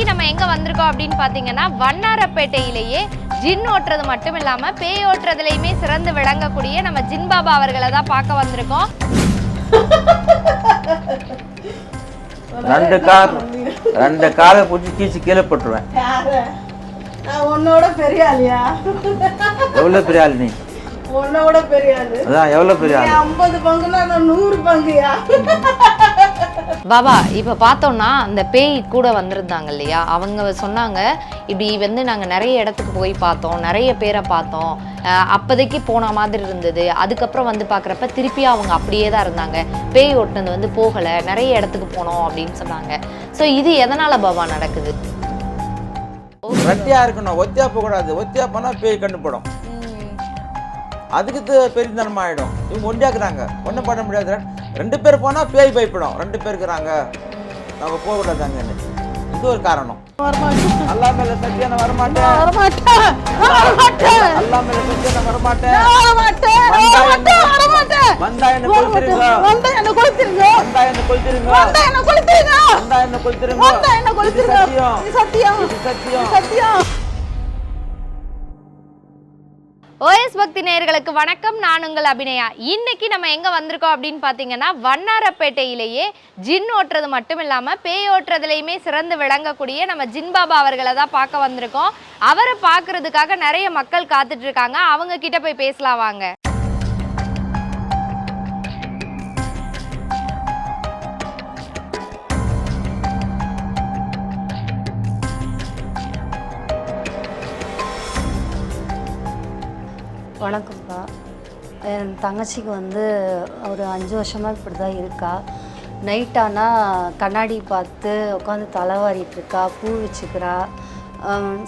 இன்னைக்கு நம்ம எங்க வந்திருக்கோம் அப்படின்னு பாத்தீங்கன்னா வண்ணாரப்பேட்டையிலேயே ஜின் ஓட்டுறது மட்டும் இல்லாம பேய் ஓட்டுறதுலயுமே சிறந்து விளங்கக்கூடிய நம்ம ஜின் பாபா அவர்களை தான் பார்க்க வந்திருக்கோம். ரெண்டு கார் ரெண்டு காரை பிடிச்சி கீச்சு கீழே போட்டுருவேன். உன்னோட பெரிய ஆளியா? எவ்வளோ பெரிய ஆள் நீ? உன்னோட பெரிய ஆளு. அதான் எவ்வளோ பெரிய ஆள்? ஐம்பது பங்குனா நான் நூறு பங்குயா பாபா இப்ப பார்த்தோம்னா அந்த பேய் கூட வந்திருந்தாங்க இல்லையா? அவங்க சொன்னாங்க இப்படி வந்து நாங்க நிறைய இடத்துக்கு போய் பார்த்தோம் நிறைய பேரை பார்த்தோம். அப்போதைக்கு போன மாதிரி இருந்தது. அதுக்கப்புறம் வந்து பார்க்குறப்ப திருப்பி அவங்க அப்படியே தான் இருந்தாங்க. பேய் ஓட்டுனது வந்து போகலை நிறைய இடத்துக்கு போனோம் அப்படின்னு சொன்னாங்க. ஸோ இது எதனால பாபா நடக்குது? ரெட்டியா இருக்கணும். ஒத்தியா போகக்கூடாது. ஒத்தியா போனால் பேய் கண்டுபடும். அதுக்கு ஆயிடும். இவங்க ஒண்டியாக்குறாங்க. ஒன்றும் பண்ண முடியாது. ரெண்டு பேர் போனால் பேய் பயப்படும். ரெண்டு பேர் இருக்கிறாங்க. நம்ம போகக்கூடாதாங்கன்னு இது ஒரு காரணம். அல்லா மேல சத்தியான வரமாட்டேன். வரமாட்டேன். வரமாட்டேன். அல்லா மேல வரமாட்டேன். வரமாட்டேன். வரமாட்டேன். வந்தா என்ன கொளுத்திருங்க. வந்தா என்ன கொளுத்திருங்க. வந்தா என்ன கொளுத்திருங்க. வந்தா என்ன கொளுத்திருங்க. வந்தா என்ன கொளுத்திருங்க. வந்தா என்ன இது கொளுத்திருங்க சத்தியம். சத்தியம் சத்தியம். சத்தியம். ஓஎஸ் பக்தி நேயர்களுக்கு வணக்கம். நான் உங்கள் அபிநயா. இன்னைக்கு நம்ம எங்க வந்திருக்கோம் அப்படின்னு பார்த்தீங்கன்னா வண்ணாரப்பேட்டையிலேயே ஜின் ஓட்டுறது மட்டும் இல்லாம பேய் ஓட்டுறதுலையுமே சிறந்து விளங்கக்கூடிய நம்ம ஜின் பாபா அவர்களை தான் பார்க்க வந்திருக்கோம். அவரை பார்க்குறதுக்காக நிறைய மக்கள் காத்துட்டு இருக்காங்க. அவங்க கிட்ட போய் பேசலாம் வாங்க. வணக்கம்ப்பா. என் தங்கச்சிக்கு வந்து ஒரு அஞ்சு வருஷமாக இப்படி தான் இருக்கா. நைட் ஆனால் கண்ணாடி பார்த்து உட்காந்து தலைவாரிட்டுருக்கா பூ வச்சுக்கிறா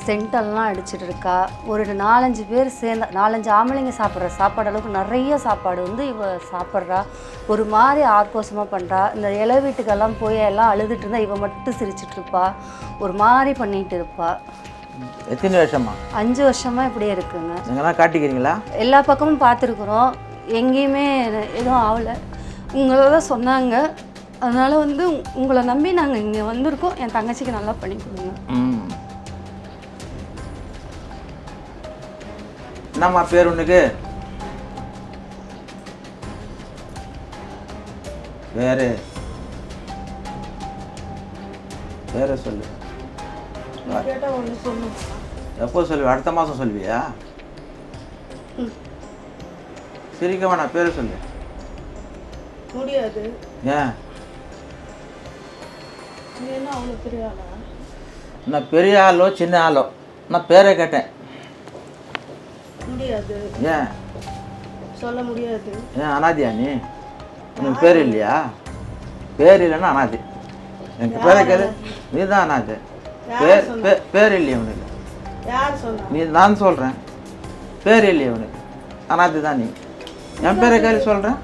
சென்டெல்லாம் அடிச்சிட்டு இருக்கா ஒரு நாலஞ்சு பேர் சேர்ந்த நாலஞ்சு ஆம்பளைங்க சாப்பிட்ற சாப்பாடு அளவுக்கு நிறைய சாப்பாடு வந்து இவ சாப்பிட்றா. ஒரு மாதிரி ஆக்ரோஷமாக பண்ணுறா இந்த இலை வீட்டுக்கெல்லாம் போய் எல்லாம் அழுதுட்டு இருந்தால் இவ மட்டும் சிரிச்சிட்ருப்பா ஒரு மாதிரி பண்ணிகிட்டு இருப்பாள் எத்தனை வருஷமா? அஞ்சு வருஷமாக இப்படியே இருக்குங்க. நீங்களாம் காட்டிக்கிறீங்களா? எல்லா பக்கமும் பார்த்துருக்குறோம். எங்கேயுமே எதுவும் ஆகலை. உங்களை தான் சொன்னாங்க. அதனால் வந்து உங்களை நம்பி நாங்கள் இங்கே வந்திருக்கோம். என் தங்கச்சிக்கு நல்லா பண்ணி கொடுங்க. என்னம்மா பேர் உனக்கு? வேறு. வேற சொல்லு. எப்போ சொல்லுவ? அடுத்த மாதம் சொல்லுவியா? சிரிக்க வேணாம் பேரை சொல்லு. முடியாது. ஏன்? நான் பெரிய ஆளோ சின்ன ஆளோ? நான் பேரை கேட்டேன். முடியாது. ஏன்? சொல்ல முடியாது. ஏன் அனாதியா நீ? உனக்கு பேர் இல்லையா? பேர் இல்லைன்னா அனாதி. எனக்கு பேரை கேளு. நீ தான் அனாதி. பேர் பேர் இல்லையா உனக்கு. நீ நான் சொல்கிறேன் பேர் இல்லையா உனக்கு. அனாதி தான் நீ. என் பேரை கேள்வி சொல்கிறேன்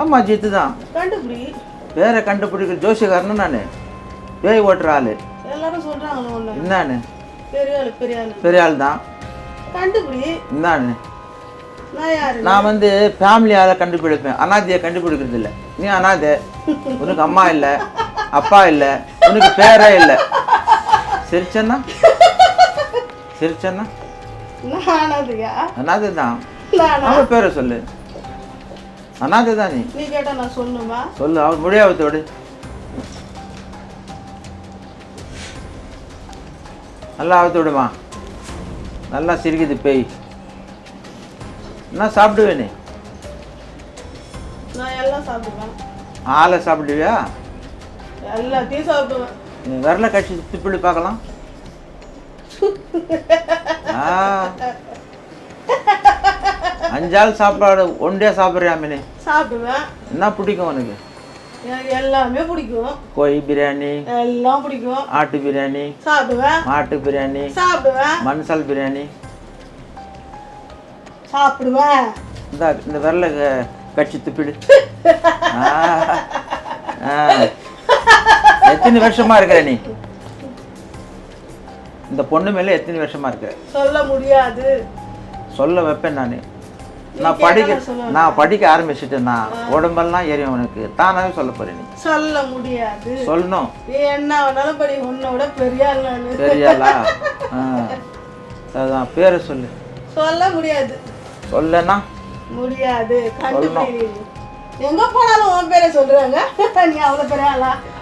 ஆமாம் ஜித்து தான் பேரை கண்டுபிடிக்கிற ஜோசியக்காரனு நான்? பேய் ஓட்டுற ஆள். என்னான்னு பெரிய ஆளு தான் என்னான்னு நான் வந்து ஃபேமிலியால கண்டுபிடிப்பேன். அனாதையை கண்டுபிடிக்கிறது இல்லை நீ அனாதை. உனக்கு அம்மா இல்லை அப்பா இல்லை. உனக்கு பேரே இல்லை. சிரிச்சன்னா? சிரிச்சன்னா? அனாதை தான் அவன் பேரை சொல்லு. அனாதை தான் நீ. நீ கேட்டா நான் சொல்லுமா சொல்லு அவன் முடியாவத்தோடு நல்லா அவுத்து விடுமா? நல்லா சிரிக்குது பேய். என்ன சாப்பிடுவேன். ஆளை சாப்பிடுவியா? எல்லாத்தையும் சாப்பிடுவேன். விரல கட்சி துப்பிடி பார்க்கலாம். ஆ. அஞ்சாள் சாப்பாடு ஒன்றே சாப்பிட்றியாமே சாப்பிடுவேன். என்ன பிடிக்கும் உனக்கு? எல்லாமே பிடிக்கும். கோழி பிரியாணி எல்லாம் பிடிக்கும். ஆட்டு பிரியாணி சாப்பிடுவேன். மாட்டு பிரியாணி சாப்பிடுவேன். மண்சால் பிரியாணி. சாப்பிடுவேன். இந்த இந்த விரல கட்சி துப்பிடு. ஆ. ஆ. எத்தனை வருஷமா இருக்கிற நீ? இந்த பொண்ணு மேல எத்தனை வருஷமா இருக்கிற? சொல்ல முடியாது. சொல்ல வைப்பேன் நான். நான் படிக்க நான் படிக்க ஆரம்பிச்சிட்டேன்னா உடம்பெல்லாம் எரியும் உனக்கு. தானாவே சொல்ல போறேன் நீ. சொல்ல முடியாது. சொல்லணும். என்ன வேணாலும் படி உன்னோட பெரிய ஆள் நானு சரியாளா ஆ. அதான் பேரை சொல்லு. சொல்ல முடியாது. சொல்லனா? முடியாது. எங்க போனாலும் உன் பேரை சொல்றாங்க. நீ அவ்வளவு பெரிய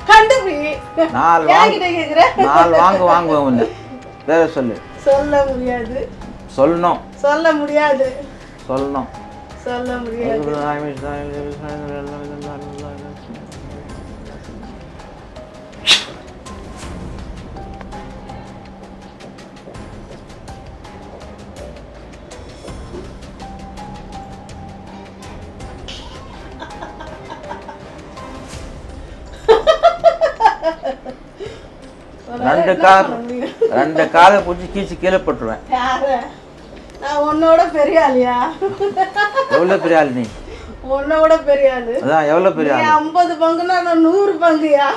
ஆளா கண்டுபிடி நாலு வாங்க வாங்குவேன் உன்னை பேரை சொல்லு சொல்ல முடியாது சொல்லணும் சொல்ல முடியாது சொல்லணும் சொல்ல முடியாது ரெண்டு கால்? ரெண்டு காலை பிடிச்சி கீச்சு கீழே போட்டுருவேன். நான் உன்னோட பெரிய ஆளியா? எவ்வளோ பெரிய ஆள் நீ? உன்னோட பெரிய ஆளு. அதான் எவ்வளோ பெரிய ஆள்? ஐம்பது பங்குனா நான் நூறு பங்குயா?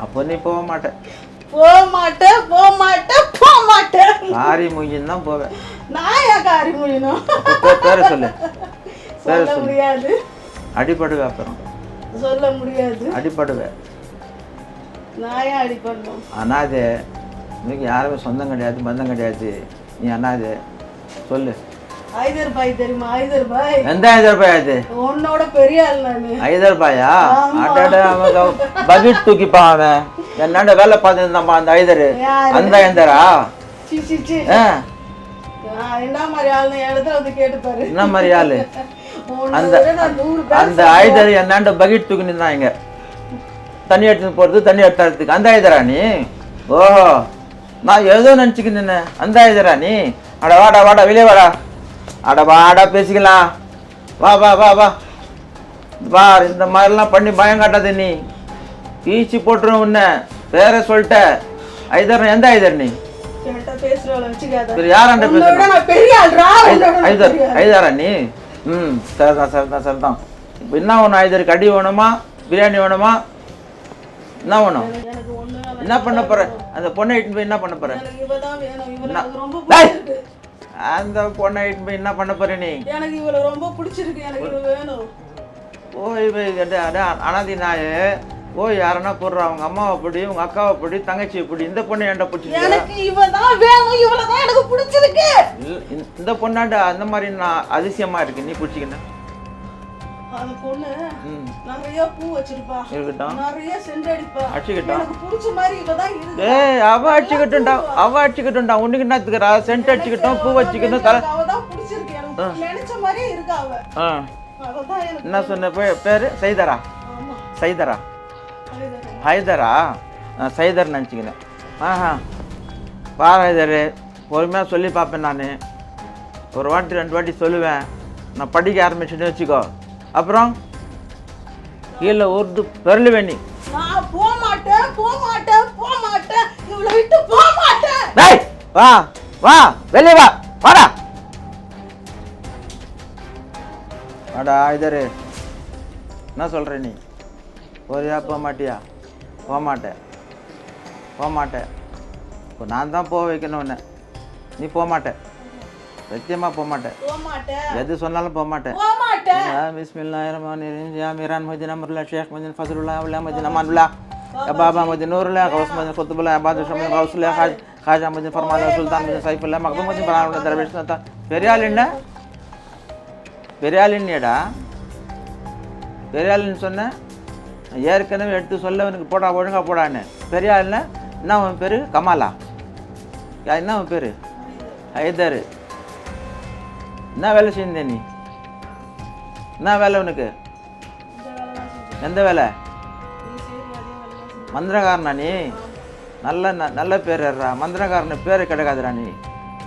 அப்போ நீ போக மாட்டேன் போக மாட்டேன் போக மாட்டேன் போக மாட்டேன் காரி மூஞ்சின்னு தான் போவேன். நான் ஏன் காரி பே- பேரை சொல்லு. பேரை சொல்ல முடியாது. அடிபடுவே அப்புறம். சொல்ல முடியாது. அடிபடுவே அனாதே இன்னைக்கு யாருமே சொந்தம் கிடையாது பந்தம் கிடையாது. நீ அனாதே சொல்லு. ஐதர் பாய் தெரியுமா? ஐதர் பாய். எந்த ஐதர் பாய் அது? உன்னோட பெரிய ஆள் நானு. ஐதர் பாயா? ஆமா. அடட அவன் பக்கெட் தூக்கிப்பான் அவன். என்னண்ட வேலை பார்த்துருந்தாப்பா அந்த ஐதரு? அந்த ஐந்தரா? என்ன மாதிரி இடத்துல வந்து என்ன ஆளு? உன்னை அந்த அந்த ஐதர் என்னாண்ட பக்கெட் தூக்கி நின்னாங்க தண்ணி எடுத்துன்னு போறது தண்ணி எடுத்துறதுக்கு. அந்த ஐதரா நீ? ஓஹோ. நான் ஏதோ நினச்சிக்கின்னு அந்த ஐதரா நீ? அட வாடா வாடா வெளியே வாடா. அட வாடா பேசிக்கலாம். வா வா வா வா. வா இந்த மாதிரிலாம் பண்ணி பயம் காட்டாத நீ. ஈச்சி போட்டுரும் உன்னை. பேரை சொல்லிட்ட. ஐதர் எந்த ஐதர் நீ? யாராண்ட ஐதர். ஐதாரா நீ? ம் சரிதான் சரிதான் சரிதான். இப்போ என்ன வேணும்? ஐதருக்கு அடி வேணுமா? பிரியாணி வேணுமா? என்ன ஒண்ணு என்ன பண்ண போற? அந்த பொண்ணை இட்டுன்னு போய் என்ன பண்ண போற? அந்த பொண்ணை இட்டுன்னு போய் என்ன பண்ண போற நீ? எனக்கு இவளை ரொம்ப பிடிச்சிருக்கு. எனக்கு இவ வேணும். ஓய் அனாதி நாயே. ஓய் யாரன்னா போடுறா அவங்க அம்மாவை பிடி உங்க அக்காவை பிடி தங்கச்சியை பிடி. இந்த பொண்ணை ஏன்டா பிடிச்சிருக்க? எனக்கு இவதான் வேணும். இவளை தான் எனக்கு பிடிச்சிருக்கு. இந்த பொண்ணாண்ட? அந்த மாதிரி நான் அதிசயமா இருக்கு. நீ பிடிச்சிக்கின அந்த பொண்ணு ம். நிறைய பூ வச்சிருப்பா. இருக்கட்டும். நிறைய அடிச்சுக்கிட்டோம். எனக்கு பிடிச்ச மாதிரி இவதான் இருக்கு ஏய் அவ அடிச்சுக்கிட்டும்டா. அவ அடிச்சுக்கிட்டும்டா. உனக்கு என்னத்துக்குறா சென்ட் அடிச்சுக்கிட்டோம் பூ வச்சுக்கணும் தலை. எனக்கு அவதான் பிடிச்சிருக்கு. எனக்கு நினைச்ச மாதிரியே இருக்கா அவ. ஆ. என்ன சொன்ன பேரு? சைதரா. சைதரா. ஹைதரா? சைதர் நினச்சிக்கினேன். ஆஹா. பாரு ஹைதரு. பொறுமையாக சொல்லி பார்ப்பேன் நான். ஒரு வாட்டி ரெண்டு வாட்டி சொல்லுவேன். நான் படிக்க ஆரம்பிச்சுன்னு வச்சுக்கோ. அப்புறம் கீழே உருது பெரலுவேன் நீ நான் போக மாட்டேன் போக மாட்டேன் போக மாட்டேன் இவளை விட்டு போக மாட்டேன் டேய் வா வா வெளியே வா வாடா. வாடா இதரு. என்ன சொல்ற நீ? போறியா போக மாட்டியா போக மாட்டேன் போக மாட்டேன் இப்போ நான் தான் போக வைக்கணும் உன்னை. நீ போக மாட்டேன் சத்தியமா போக மாட்டேன் எது சொன்னாலும் போக மாட்டேன் மாட்டேன். மீரான் முஹிதீன் அம்ருல்லா ஷேக் முஹிதீன் ஃபஸ்லுல்லா உல்லா முஹிதீன் அமானுல்லா பாபா முஹிதீன் நூருல்லா கௌஸ் முஹிதீன் குத்துபுல்லா அபாது ஷமுல் கௌசுல்லா ஹாஜ் ஹாஜா முஹிதீன் ஃபர்மாதா சுல்தான் முஹிதீன் சைஃபுல்லா மக்தூம் முஹிதீன் பரானுல்லா தர்வேஷ் நத்தா பெரிய ஆள் என்ன பெரிய ஆள் என்னடா பெரிய ஆளுன்னு சொன்னேன் ஏற்கனவே எடுத்து சொல்ல உனக்கு போடா ஒழுங்கா போடான்னு. பெரிய ஆள்னா என்ன உன் பேர்? கமாலா. யா, என்ன உன் பேர்? ஹைதர். என்ன வேலை செஞ்ச நீ? என்ன வேலை உனக்கு? எந்த வேலை? மந்திரகாரனா நீ? நல்ல நல்ல பேர்றா மந்திரகாரன மந்திரகாரனு பேர் கிடைக்காதுடா நீ.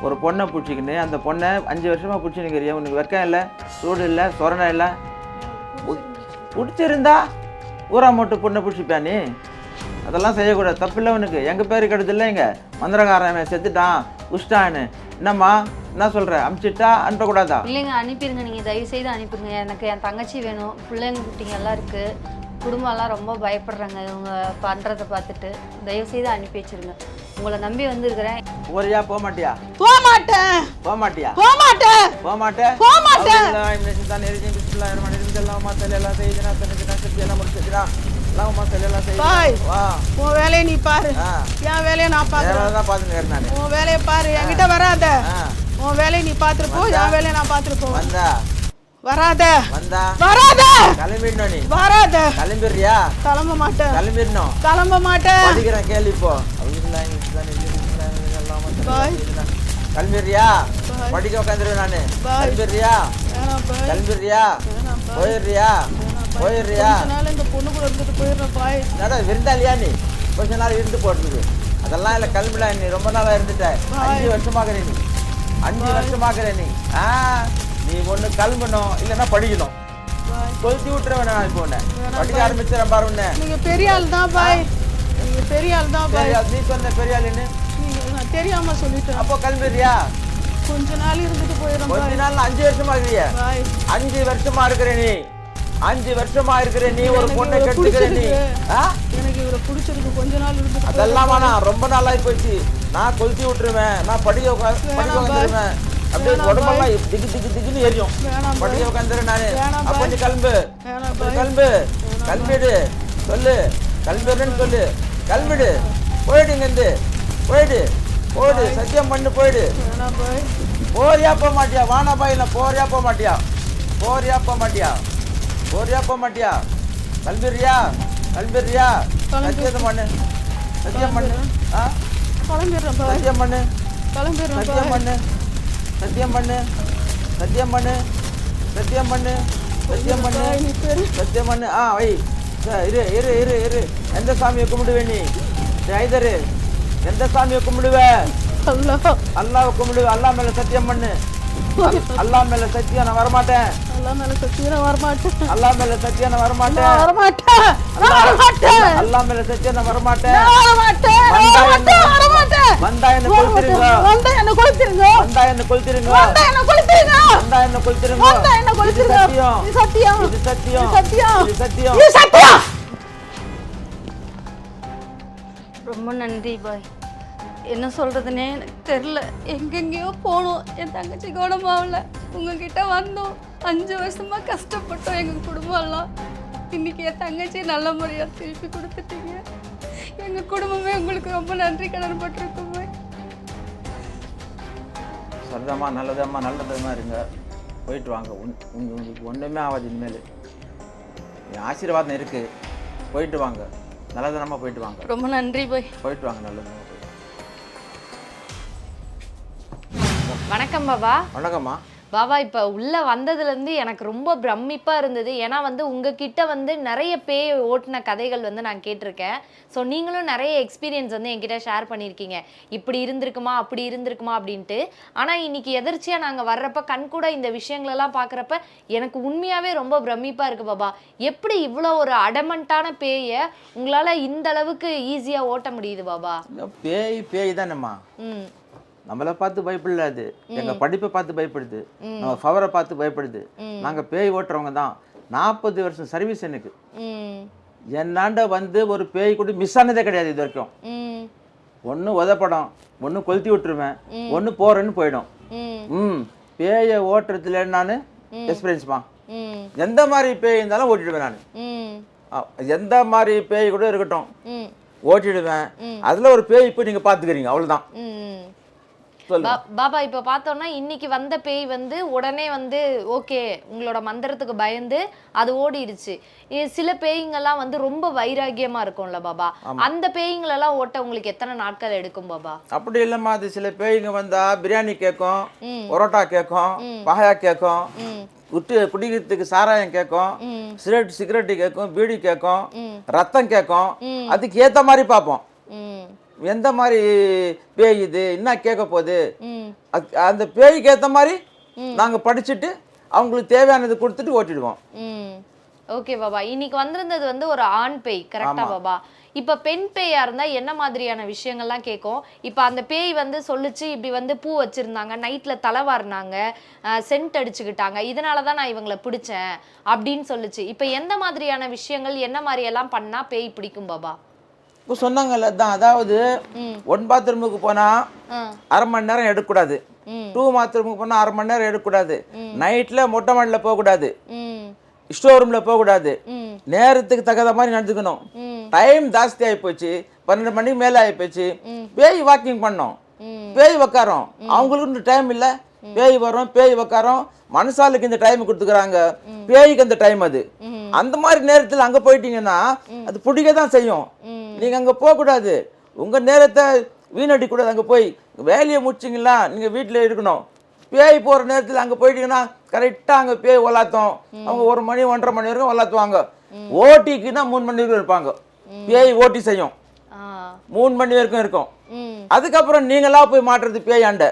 ஒரு பொண்ணை பிடிச்சிக்கின்னு அந்த பொண்ணை அஞ்சு வருஷமாக பிடிச்சினுக்கிறிய உனக்கு வெக்கம் இல்லை சூடு இல்லை சொரணை இல்லை. பிடிச்சிருந்தா ஊரா மட்டும் பொண்ணை பிடிச்சிப்பியா நீ? அதெல்லாம் செய்யக்கூடாது. தப்பில்லை உனக்கு. எங்கள் பேர் கெடுதில்லை இங்கே? மந்திரகாரன் செத்துட்டான். உஷ்டான்னு என்னம்மா? என்ன சொல்கிற அமுச்சிட்டா அனுப்பக்கூடாதா? இல்லைங்க அனுப்பிடுங்க நீங்கள் தயவு செய்து அனுப்பிடுங்க எனக்கு என் தங்கச்சி வேணும் பிள்ளைங்க குட்டிங்க எல்லாம் இருக்குது குடும்பம்லாம் ரொம்ப பயப்படுறாங்க இவங்க பண்ணுறதை பார்த்துட்டு. தயவு செய்து அனுப்பி வச்சிருங்க. உங்களை நம்பி வந்திருக்கிறேன். போறியா போக மாட்டியா? போக மாட்டேன் போக மாட்டியா? போக மாட்டேன். போக மாட்டேன் போக மாட்டேன். தான் நெருங்கி பிஸ்மில்லா ரஹ்மான் ரஹீம் அல்லாஹும்ம ஸல்லி அலா சய்யிதினா சன்னிதினா சத்தியனா முர்சலினா அல்லாஹும்ம ஸல்லி அலா பாய். சய்யிதினா வா. உன் வேலையை நீ பாரு. ஆ. என் வேலையை நான் பார்க்குறேன். வேற தான் பார்த்துன்னு நான். உன் வேலையை பாரு. என்கிட்ட வராத. ஆ. உன் வேலையை நீ பார்த்துட்டு போ என் வேலையை நான் பார்த்துட்டு போவேன் வந்தா. வராத. வந்தா. வராத. கிளம்பிடணும் நீ. வராத. கிளம்பிடுறியா? கிளம்ப மாட்டேன். கிளம்பிடணும். கிளம்ப மாட்டேன். படிக்கிறேன் கேள்வி இப்போ. கிளம்பிடுறியா? படிக்க உட்காந்துருவேன் நானு. கிளம்பிடுறியா? கிளம்பிடுறியா? போயிடுறியா? போயிடுறியா? இந்த பொண்ணு கூட இருந்துட்டு போயிடுறேன் பாய். என்னடா விருந்தாளியா நீ? கொஞ்ச நாள் இருந்து போட்டுருக்கு. அதெல்லாம் இல்லை கிளம்பிடா நீ. ரொம்ப நாளா இருந்துட்ட. அஞ்சு வருஷமாகற நீ. அஞ்சு வருஷமாகற நீ. ஆ நீ ஒண்ணு கிளம்பணும் இல்லைன்னா படிக்கணும். கொளுத்தி விட்டுருவேன் நான் இப்போ உன்னை. படிக்க ஆரம்பிச்சிடறேன் பாரு உன்னை. நீங்க பெரிய ஆள் தான் பாய் நீங்க பெரிய ஆள் தான் பாய் நீ சொன்ன பெரிய ஆளுன்னு நான் தெரியாம சொல்லிட்டேன். அப்போ கிளம்பிடுறியா? கொஞ்ச நாள் இருந்துட்டு போயிடுறேன் கொஞ்ச நாள் அஞ்சு வருஷமா இருக்கிறிய அஞ்சு வருஷமா இருக்கிற நீ. அஞ்சு வருஷமா இருக்கிற நீ ஒரு பொண்ணை இவரை கெடுத்துக்கிற நீ எனக்கு இவரை பிடிச்சிருக்கு. கொஞ்ச நாள் இருந்துட்டு அதெல்லாம் வேணாம். ரொம்ப நாளாகி போச்சு. நான் கொளுத்தி விட்டுருவேன். நான் படிக்க படிக்க வேணாம் உட்காந்துருவேன் அப்படியே உடம்பெல்லாம் திக்கு திக்கு திக்குன்னு எரியும். படிக்க உட்காந்துரு நானு. அப்ப நீ கிளம்பு கிளம்பு கிளம்பிடு சொல்லு. கிளம்பிடுன்னு சொல்லு. கிளம்பிடு போயிடு இங்கேருந்து. போயிடு. போயிடு. சத்தியம் பண்ணு போயிடு. போறியா போக மாட்டியா? வானா பாயில போறியா போக மாட்டியா? போறியா போக மாட்டியா? போறியா போக மாட்டியா? கிளம்பிடுறியா? கிளம்பிடுறியா? சத்தியம் பண்ணு. சத்தியம் பண்ணு. ஆ? கிளம்பிடுறேன் சத்தியம் பண்ணு. கிளம்பிடுறேன் சத்தியம் பண்ணு. சத்தியம் பண்ணு. சத்தியம் பண்ணு. சத்தியம் பண்ணு. சத்தியம் பண்ணு. சத்தியம் பண்ணு. ஆ வை. இரு இரு இரு இரு. எந்த சாமியை கும்பிடுவே நீ? ஐதரு. எந்த சாமியை கும்பிடுவ? அல்லா அல்லாவை கும்பிடுவ. அல்லா மேல சத்தியம் பண்ணு. அல்லா மேல சத்தியம் நான் வரமாட்டேன். அல்லா மேல சத்தியம் வரமாட்டேன். அல்லா மேல சத்தியம் நான் வரமாட்டேன். நான் வரமாட்டேன். நான் வரமாட்டேன். அல்லா மேல சத்தியம் நான் வரமாட்டேன். நான் வரமாட்டேன். வந்தா நான் என்ன வரமாட்டேன். வந்தா என்ன கொளுத்திருங்க. வந்தா என்ன கொளுத்திருங்க. வந்தா என்ன கொளுத்திருங்க. வந்தா என்ன கொளுத்திருங்க. வந்தா என்ன கொளுத்திருங்க. வந்தா என்ன இது சத்தியம். இது சத்தியம். இது சத்தியம். இது சத்தியம். இது சத்தியம். ரொம்ப நன்றி பாய். என்ன சொல்கிறதுனே எனக்கு தெரில எங்கெங்கேயோ போனோம். என் தங்கச்சி குணமாகல உங்ககிட்ட வந்தோம். அஞ்சு வருஷமாக கஷ்டப்பட்டோம் எங்கள் குடும்பம்லாம். இன்னைக்கு என் தங்கச்சி நல்ல முறையாக திருப்பி கொடுத்துட்டீங்க. எங்கள் குடும்பமே உங்களுக்கு ரொம்ப நன்றி கடன் பட்டிருக்கோம் பாய் சரிதாம்மா நல்லதாம்மா நல்லதமா இருங்க. போயிட்டு வாங்க. உங்களுக்கு ஒன்றுமே ஆகாது இனிமேல். என் ஆசீர்வாதம் இருக்கு. போயிட்டு வாங்க. நல்லதனமாக போயிட்டு வாங்க. ரொம்ப நன்றி பாய். போயிட்டு வாங்க நல்லதனமாக வணக்கம் பாபா. வணக்கம்மா. பாபா இப்போ உள்ள வந்ததுலேருந்து எனக்கு ரொம்ப பிரமிப்பா இருந்தது. ஏன்னா வந்து உங்ககிட்ட வந்து நிறைய பேய் ஓட்டின கதைகள் வந்து நான் கேட்டிருக்கேன். ஸோ நீங்களும் நிறைய எக்ஸ்பீரியன்ஸ் வந்து என்கிட்ட ஷேர் பண்ணியிருக்கீங்க. இப்படி இருந்திருக்குமா அப்படி இருந்திருக்குமா அப்படின்ட்டு. ஆனால் இன்னைக்கு எதிர்ச்சியாக நாங்கள் வர்றப்ப கண் கூட இந்த விஷயங்களெல்லாம் பார்க்குறப்ப எனக்கு உண்மையாகவே ரொம்ப பிரமிப்பாக இருக்குது பாபா. எப்படி இவ்வளோ ஒரு அடமண்ட்டான பேயை உங்களால் இந்த அளவுக்கு ஈஸியாக ஓட்ட முடியுது பாபா? பேய் பேய் தானேம்மா. ம். நம்மளை பார்த்து பயப்படல அது எங்க படிப்பை பார்த்து பயப்படுது. நம்ம பவரை பார்த்து பயப்படுது. நாங்க பேய் ஓட்டுறவங்க தான். நாற்பது வருஷம் சர்வீஸ் எனக்கு. என்னாண்ட வந்து ஒரு பேய் கூட மிஸ் ஆனதே கிடையாது இது வரைக்கும் ஒன்று உதப்படம் ஒன்று கொளுத்தி விட்டுருவேன் ஒன்று போறேன்னு போயிடும். ம். பேயை ஓட்டுறதுல நான் எக்ஸ்பீரியன்ஸ்மா எந்த மாதிரி பேய் இருந்தாலும் ஓட்டிடுவேன் நான். எந்த மாதிரி பேய் கூட இருக்கட்டும். ஓட்டிடுவேன். அதுல ஒரு பேய் இப்போ நீங்க பாத்துக்கிறீங்க அவ்வளவுதான். ம் சொல்லுங்க பா- பாபா இப்ப பார்த்தோம்னா இன்னைக்கு வந்த பேய் வந்து உடனே வந்து ஓகே உங்களோட மந்திரத்துக்கு பயந்து அது ஓடிடுச்சு. சில பேய்ங்கெல்லாம் வந்து ரொம்ப வைராகியமா இருக்கும்ல பாபா. அந்த பேய்ங்களெல்லாம் ஓட்ட உங்களுக்கு எத்தனை நாட்கள் எடுக்கும் பாபா? அப்படி இல்லைம்மா அது சில பேய்ங்க வந்தா பிரியாணி கேட்கும். பரோட்டா கேட்கும் பாயா கேட்கும் குட்டு குடிக்கிறதுக்கு சாராயம் கேட்கும் சிகரெட் சிகரெட்டு கேட்கும் பீடி கேட்கும். ரத்தம் கேட்கும். அதுக்கு ஏத்த மாதிரி பார்ப்போம். எந்த மாதிரி பேய் இது என்ன கேட்க போகுது? அந்த பேய்க்கு ஏத்த மாதிரி நாங்க படிச்சுட்டு அவங்களுக்கு தேவையானது கொடுத்துட்டு ஓட்டிடுவோம். ஓகே பாபா. இன்னைக்கு வந்திருந்தது வந்து ஒரு ஆண் பேய் கரெக்டா பாபா? இப்ப பெண் பேயா இருந்தா என்ன மாதிரியான விஷயங்கள்லாம் கேட்கும்? இப்ப அந்த பேய் வந்து சொல்லுச்சு இப்படி வந்து பூ வச்சிருந்தாங்க நைட்ல தலை வாரினாங்க சென்ட் அடிச்சுக்கிட்டாங்க இதனால தான் நான் இவங்களை பிடிச்சேன் அப்படின்னு சொல்லுச்சு. இப்ப எந்த மாதிரியான விஷயங்கள் என்ன மாதிரி எல்லாம் பண்ணா பேய் பிடிக்கும் பாபா? இப்போ சொன்னாங்கல்ல தான் அதாவது. ஒன் பாத்ரூமுக்கு போனால் அரை மணி நேரம் எடுக்கக்கூடாது. டூ பாத்ரூமுக்கு போனால் அரை மணி நேரம் எடுக்கக்கூடாது. நைட்டில் மொட்டை மாடியில் போகக்கூடாது. ஸ்டோர் ரூமில் போகக்கூடாது. நேரத்துக்கு தகுந்த மாதிரி நடந்துக்கணும். டைம் ஜாஸ்தி ஆகி போச்சு. பன்னெண்டு மணிக்கு மேலே ஆகி போச்சு. பேய் வாக்கிங் பண்ணோம். பேய் உக்காரோம் அவங்களுக்கு டைம் இல்லை. பேய் வரும் பேய் உக்காரோம் மனுஷாளுக்கு இந்த டைம் கொடுத்துக்கிறாங்க. பேய்க்கு அந்த டைம் அது. அந்த மாதிரி நேரத்தில் அங்கே போயிட்டீங்கன்னா அது பிடிக்க தான் செய்யும். நீங்கள் அங்கே போகக்கூடாது. உங்கள் நேரத்தை வீணடிக்க கூடாது. அங்கே போய் வேலையை முடிச்சிங்களா நீங்கள் வீட்டில் இருக்கணும். பேய் போகிற நேரத்தில் அங்கே போயிட்டீங்கன்னா கரெக்டாக அங்கே பேய் ஒலாத்தோம் அவங்க ஒரு மணி ஒன்றரை மணி வரைக்கும் ஒலாத்துவாங்க ஓட்டிக்குன்னா மூணு மணி வரைக்கும் இருப்பாங்க. பேய் ஓட்டி செய்யும். மூணு மணி வரைக்கும் இருக்கும். அதுக்கப்புறம் நீங்களா போய் மாட்டுறது பேய் ஆண்ட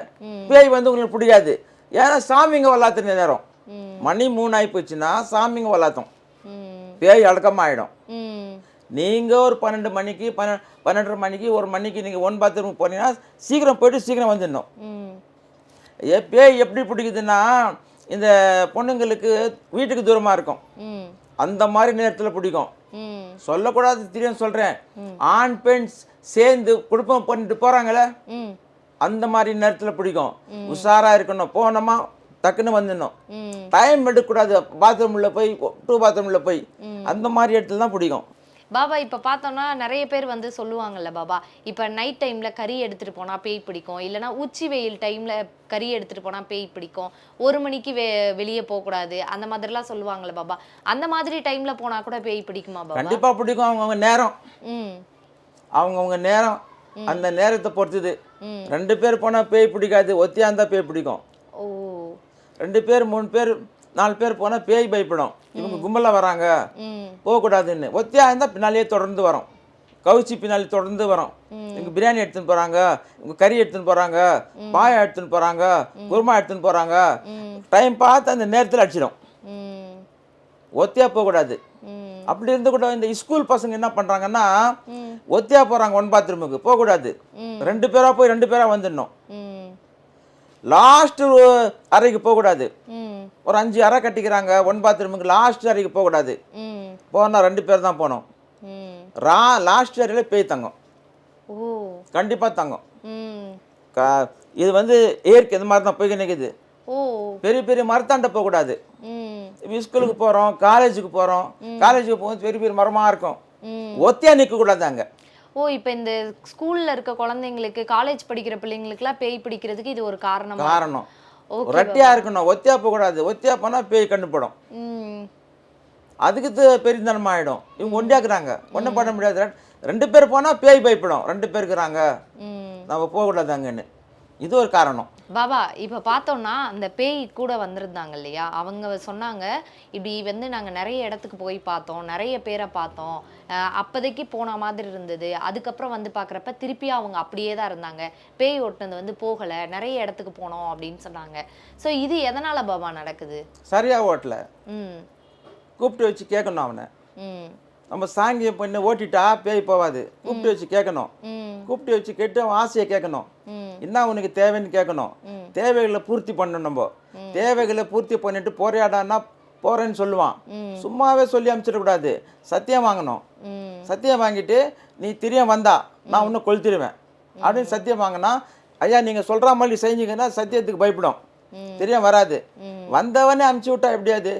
பேய் வந்து உங்களுக்கு பிடிக்காது. ஏன்னா சாமிங்க வல்லாத்துன நேரம். மணி மூணு ஆகி போச்சுன்னா சாமிங்க வல்லாத்தோம் பேய் அடக்கமாயிடும். நீங்கள் ஒரு பன்னெண்டு மணிக்கு பன்ன பன்னெண்டரை மணிக்கு ஒரு மணிக்கு நீங்கள் ஒன் பாத்ரூம் போனீங்கன்னா சீக்கிரம் போயிட்டு சீக்கிரம் வந்துடணும். பேய் எப்படி பிடிக்குதுன்னா இந்த பொண்ணுங்களுக்கு வீட்டுக்கு தூரமாக இருக்கும். அந்த மாதிரி நேரத்தில் பிடிக்கும். சொல்லக்கூடாது தெரியும் சொல்கிறேன் ஆண் பெண் சேர்ந்து குடும்பம் பண்ணிட்டு போகிறாங்களே அந்த மாதிரி நேரத்தில் பிடிக்கும். உஷாராக இருக்கணும். போனோமா டக்குன்னு வந்துடணும். டைம் எடுக்கக்கூடாது. பாத்ரூமில் போய் டூ பாத்ரூமில் போய். அந்த மாதிரி இடத்துல தான் பிடிக்கும். பாபா இப்ப பார்த்தோம்னா நிறைய பேர் வந்து சொல்லுவாங்கல்ல பாபா இப்ப நைட் டைம்ல கறி எடுத்துட்டு போனா பேய் பிடிக்கும். இல்லனா உச்சி வெயில் டைம்ல கறி எடுத்துட்டு போனா பேய் பிடிக்கும். ஒரு மணிக்கு வெ வெளியே போகக்கூடாது. அந்த மாதிரிலாம் சொல்லுவாங்கல்ல பாபா. அந்த மாதிரி டைம்ல போனா கூட பேய் பிடிக்குமா பாபா? கண்டிப்பாக பிடிக்கும். அவங்கவுங்க நேரம். ம். அவங்கவுங்க நேரம். அந்த நேரத்தை பொறுத்துது. ம். ரெண்டு பேர் போனால் பேய் பிடிக்காது. ஒத்தியாக இருந்தால் பேய் பிடிக்கும். ஓ. ரெண்டு பேர் மூணு பேர் நாலு பேர் போனால் பேய் பயப்படும். இவங்க கும்பலாக வராங்க. போகக்கூடாதுன்னு. ஒத்தியாக இருந்தால் பின்னாலேயே தொடர்ந்து வரும். கவுச்சி பின்னாடி தொடர்ந்து வரும். இவங்க பிரியாணி எடுத்துன்னு போகிறாங்க இவங்க கறி எடுத்துன்னு போகிறாங்க பாயா எடுத்துன்னு போகிறாங்க குருமா எடுத்துன்னு போகிறாங்க டைம் பார்த்து அந்த நேரத்தில் அடிச்சிடும். ஒத்தியாக போகக்கூடாது. அப்படி இருந்து கூட இந்த ஸ்கூல் பசங்க என்ன பண்ணுறாங்கன்னா ஒத்தியாக போகிறாங்க ஒன் பாத்ரூமுக்கு போகக்கூடாது. ரெண்டு பேராக போய் ரெண்டு பேராக வந்துடணும். ம். லாஸ்ட்டு அறைக்கு போகக்கூடாது. ஒரு அஞ்சு அறை கட்டிக்கிறாங்க ஒன் பாத்ரூமுக்கு லாஸ்ட் அறைக்கு போகக்கூடாது போனால் ரெண்டு பேர் தான் போகணும். ம். ரா லாஸ்ட் அறையில் பேய் தங்கும். கண்டிப்பாக தங்கும். இது வந்து இயற்கை இந்த மாதிரி தான் போய் நிற்குது பெரிய பெரிய மரத்தாண்ட போகக்கூடாது ஸ்கூலுக்கு போகிறோம் காலேஜுக்கு போகிறோம் காலேஜுக்கு போகும்போது பெரிய பெரிய மரமாக இருக்கும். ஒத்தையாக நிற்கக்கூடாது அங்கே. ஓ இப்போ இந்த ஸ்கூல்ல இருக்க குழந்தைங்களுக்கு காலேஜ் படிக்கிற பிள்ளைங்களுக்குலாம் பேய் பிடிக்கிறதுக்கு இது ஒரு காரணமா? காரணம். ஓகே ரெட்டியாக இருக்கணும். ஒத்தியாக போகக்கூடாது. ஒத்தியாக போனால் பேய் கண்டுபடும் அதுக்கு பெருந்தனமா ஆயிடும் இவங்க ஒண்டியாக்குறாங்க. ஒன்றும் பண்ண முடியாது. ரெண்டு- பேர் போனால் பேய் பயப்படும். ரெண்டு பேர் இருக்கிறாங்க. நம்ம போகக்கூடாது அங்கன்னு. இது ஒரு காரணம். பாபா இப்போ பார்த்தோம்னா அந்த பேய் கூட வந்திருந்தாங்க இல்லையா? அவங்க சொன்னாங்க இப்படி வந்து நாங்கள் நிறைய இடத்துக்கு போய் பார்த்தோம் நிறைய பேரை பார்த்தோம். அப்போதைக்கு போன மாதிரி இருந்தது. அதுக்கப்புறம் வந்து பார்க்குறப்ப திருப்பி அவங்க அப்படியே தான் இருந்தாங்க. பேய் ஓட்டுனது வந்து போகலை நிறைய இடத்துக்கு போனோம் அப்படின்னு சொன்னாங்க. ஸோ இது எதனால் பாபா நடக்குது? சரியா ஓட்டல. ம். கூப்பிட்டு வச்சு கேட்கணும் அவனை. ம். நம்ம சாங்கியம் பண்ணி ஓட்டிட்டா பேய் போகாது கூப்பிட்டு வச்சு கேட்கணும். ம். கூப்பிட்டு வச்சு கேட்டு அவன் ஆசையை கேட்கணும். ம். என்ன உனக்கு தேவைன்னு கேட்கணும். தேவைகளை பூர்த்தி பண்ணணும் நம்ம. தேவைகளை பூர்த்தி பண்ணிட்டு போறியாடான்னா போறேன்னு சொல்லுவான். சும்மாவே சொல்லி அனுப்பிச்சிடக்கூடாது சத்தியம் வாங்கணும். சத்தியம் வாங்கிட்டு நீ திரிய வந்தா நான் இன்னும் கொளுத்திடுவேன். அப்படின்னு சத்தியம் வாங்கினா ஐயா நீங்கள் சொல்கிற மாதிரி செஞ்சீங்கன்னா சத்தியத்துக்கு பயப்படும். தெரியும் வராது. வந்தவனே அமுச்சு விட்டா எப்படியாது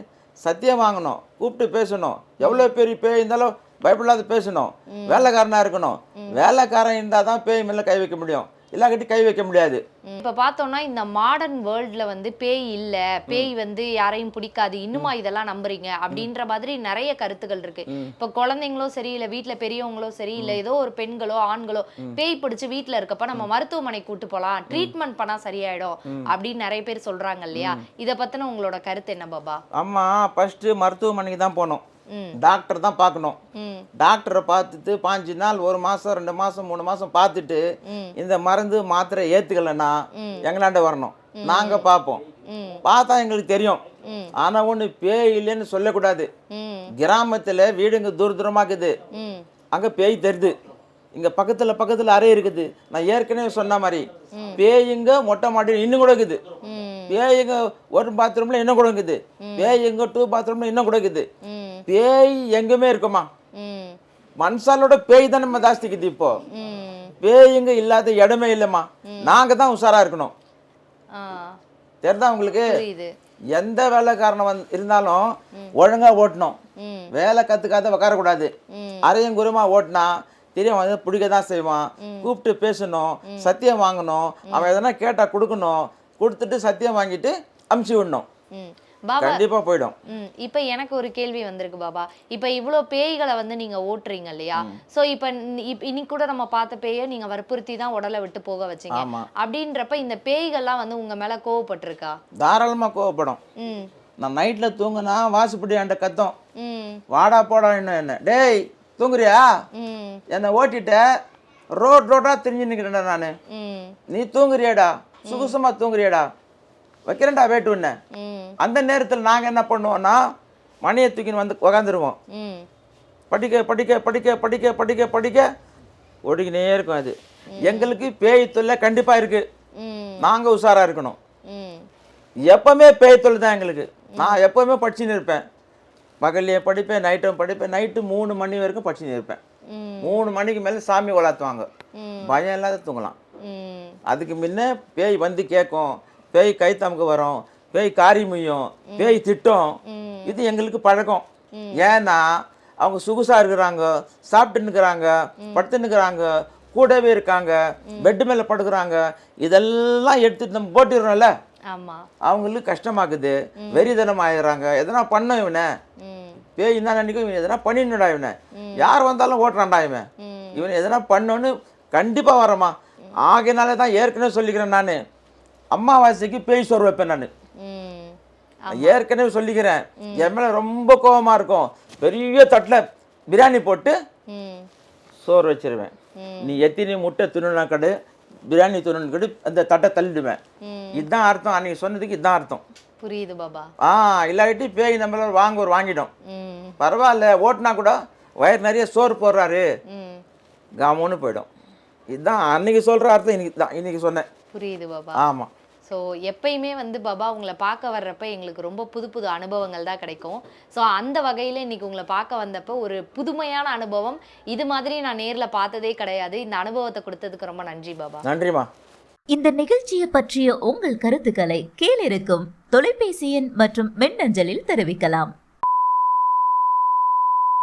சத்தியம் வாங்கணும். கூப்பிட்டு பேசணும். எவ்வளோ பெரிய பேய் இருந்தாலும் பயப்படாத பேசணும். வேலைக்காரனாக இருக்கணும். வேலைக்காரன் இருந்தால் தான் பேய் மேலே கை வைக்க முடியும். இல்லாட்டி கை வைக்க முடியாது. இப்போ பார்த்தோம்னா இந்த மாடர்ன் வேர்ல்டில் வந்து பேய் இல்லை பேய் வந்து யாரையும் பிடிக்காது இன்னுமா இதெல்லாம் நம்புறீங்க? அப்படின்ற மாதிரி நிறைய கருத்துக்கள் இருக்கு. இப்போ குழந்தைங்களோ சரி இல்லை வீட்டில் பெரியவங்களோ சரி இல்லை ஏதோ ஒரு பெண்களோ ஆண்களோ பேய் பிடிச்சு வீட்டில் இருக்கப்ப நம்ம மருத்துவமனை கூட்டு போகலாம் ட்ரீட்மெண்ட் பண்ணா சரியாயிடும் அப்படின்னு நிறைய பேர் சொல்றாங்க இல்லையா? இதை பத்தின உங்களோட கருத்து என்ன பாபா? அம்மா ஃபஸ்ட்டு மருத்துவமனைக்கு தான் போகணும் ம் டாக்டர் தான் பார்க்கணும். டாக்டரை பார்த்துட்டு பாஞ்சு நாள் ஒரு மாதம் ரெண்டு மாதம் மூணு மாதம் பார்த்துட்டு. இந்த மருந்து மாத்திரை ஏற்றுக்கலைன்னா. எங்களாண்ட வரணும்? நாங்கள் பார்ப்போம். பார்த்தா எங்களுக்கு தெரியும். ஆனால் ஒன்று பேய் இல்லைன்னு சொல்லக்கூடாது. கிராமத்தில் வீடுங்க தூர தூரமாக இருக்குது. ம். அங்கே பேய் தெரியுது இங்கே பக்கத்தில் பக்கத்தில் அறை இருக்குது. நான் ஏற்கனவே சொன்ன மாதிரி பேயுங்க மொட்டை மாடி இன்னும் கூட இருக்குது. ம் பேயுங்க ஒரு பாத்ரூமில் இன்னும் கூட இருக்குது. பேயுங்க டூ பாத்ரூமில் இன்னும் கூட இருக்குது. பேய் எங்குமே இருக்குமா? மனுஷாலோட பேய் தான் நம்ம ஜாஸ்திக்குது இப்போ. பேய்ங்க இல்லாத இடமே இல்லைம்மா. நாங்க தான் உஷாரா இருக்கணும். ஆ. தெரியுதா உங்களுக்கு? எந்த வேலைக்காரனை வந்து இருந்தாலும் ஒழுங்கா ஓட்டணும். வேலை கத்துக்காத உட்காரக்கூடாது அரையும் குருமா ஓட்டினா தெரியும் வந்து பிடிக்க தான் செய்வான். கூப்பிட்டு பேசணும். சத்தியம் வாங்கணும். அவன் எதனா கேட்டா கொடுக்கணும். கொடுத்துட்டு சத்தியம் வாங்கிட்டு அமுச்சு விடணும். ம். பாபா கண்டிப்பா போயிடும். ம். இப்போ எனக்கு ஒரு கேள்வி வந்திருக்கு பாபா. இப்போ இவ்வளோ பேய்களை வந்து நீங்க ஓட்டுறீங்க இல்லையா? ஸோ இப்போ இன்னைக்கு கூட நம்ம பார்த்த பேயை நீங்க வற்புறுத்தி தான் உடலை விட்டு போக வச்சீங்க. அப்படின்றப்ப இந்த பேய்கள்லாம் வந்து உங்க மேல கோவப்பட்டிருக்கா? தாராளமா கோவப்படும். ம். நான் நைட்ல தூங்குனா வாசுப்படி என்கிட்ட கத்தும். ம். வாடா போடா என்ன என்ன. டேய் தூங்குறியா? ம். என்னை ஓட்டிட்ட ரோட் ரோடா தெரிஞ்சு நிற்கிறேன்டா நான். ம். நீ தூங்குறியாடா? சுகுசமா தூங்குறியாடா. வைக்கிறேன்டா வேட்டு ம். அந்த நேரத்தில் நாங்கள் என்ன பண்ணுவோம்னா மணியை தூக்கின்னு வந்து உக்காந்துருவோம். படிக்க படிக்க படிக்க படிக்க படிக்க படிக்க ஓடிக்கினே இருக்கும் அது. எங்களுக்கு பேய் தொல்லை கண்டிப்பாக இருக்குது நாங்கள் உஷாராக இருக்கணும். எப்பவுமே பேய் தொல்லை தான் எங்களுக்கு. நான் எப்பவுமே படிச்சுன்னு இருப்பேன். பகல்லையே படிப்பேன் நைட்டும் படிப்பேன். நைட்டு மூணு மணி வரைக்கும் படிச்சுன்னு இருப்பேன். மூணு மணிக்கு மேலே சாமி வளர்த்துவாங்க பயம் இல்லாத தூங்கலாம். அதுக்கு முன்ன பேய் வந்து கேட்கும் பேய் கை தமக்கு வரும் பேய் காரி முய்யும் பேய் திட்டம். இது எங்களுக்கு பழக்கம். ஏன்னா அவங்க சொகுசா இருக்கிறாங்க சாப்பிட்டு நிற்கிறாங்க படுத்து நிற்கிறாங்க கூடவே இருக்காங்க பெட்டு மேலே படுக்கிறாங்க. இதெல்லாம் எடுத்துட்டு நம்ம போட்டுடுறோம்ல அவங்களுக்கு கஷ்டமாக்குது. வெறிதனம் ஆயிடுறாங்க எதனா பண்ணோம் இவனை? பேய் என்ன நினைக்கும்? இவன் எதனா பண்ணிடா இவனை. யார் வந்தாலும் ஓட்டுறான்டா இவன். இவன் எதனா பண்ணோன்னு கண்டிப்பாக வரமா. ஆகையினால தான் ஏற்கனவே சொல்லிக்கிறேன் நான். அம்மாவாசைக்கு பேய் சோறு வைப்பேன் நான். ஏற்கனவே சொல்லிக்கிறேன். என் மேலே ரொம்ப கோவமா இருக்கும். பெரிய தட்டில் பிரியாணி போட்டு சோறு வச்சிருவேன். நீ எத்தனை முட்டை துணுனா கடு பிரியாணி துணுன்னு கடு அந்த தட்டை தள்ளிடுவேன். இதுதான் அர்த்தம். அன்னைக்கு சொன்னதுக்கு இதுதான் அர்த்தம். புரியுது பாபா. ஆ இல்லாட்டி பேய் நம்மளால வாங்க ஒரு வாங்கிடும். பரவாயில்ல ஓட்டுனா கூட வயிறு நிறைய சோறு போடுறாரு. காமோன்னு போயிடும். இதுதான் அன்னைக்கு சொல்கிற அர்த்தம் இன்னைக்கு தான் இன்னைக்கு சொன்னேன். புரியுது பாபா. ஆமாம் ஸோ எப்பயுமே வந்து பாபா உங்களை பார்க்க வர்றப்ப எங்களுக்கு ரொம்ப புது புது அனுபவங்கள் தான் கிடைக்கும். ஸோ அந்த வகையில் இன்னைக்கு உங்களை பார்க்க வந்தப்போ ஒரு புதுமையான அனுபவம். இது மாதிரி நான் நேரில் பார்த்ததே கிடையாது. இந்த அனுபவத்தை கொடுத்ததுக்கு ரொம்ப நன்றி பாபா. நன்றிம்மா. இந்த நிகழ்ச்சியை பற்றிய உங்கள் கருத்துக்களை கீழிருக்கும் தொலைபேசி எண் மற்றும் மின்னஞ்சலில் தெரிவிக்கலாம்.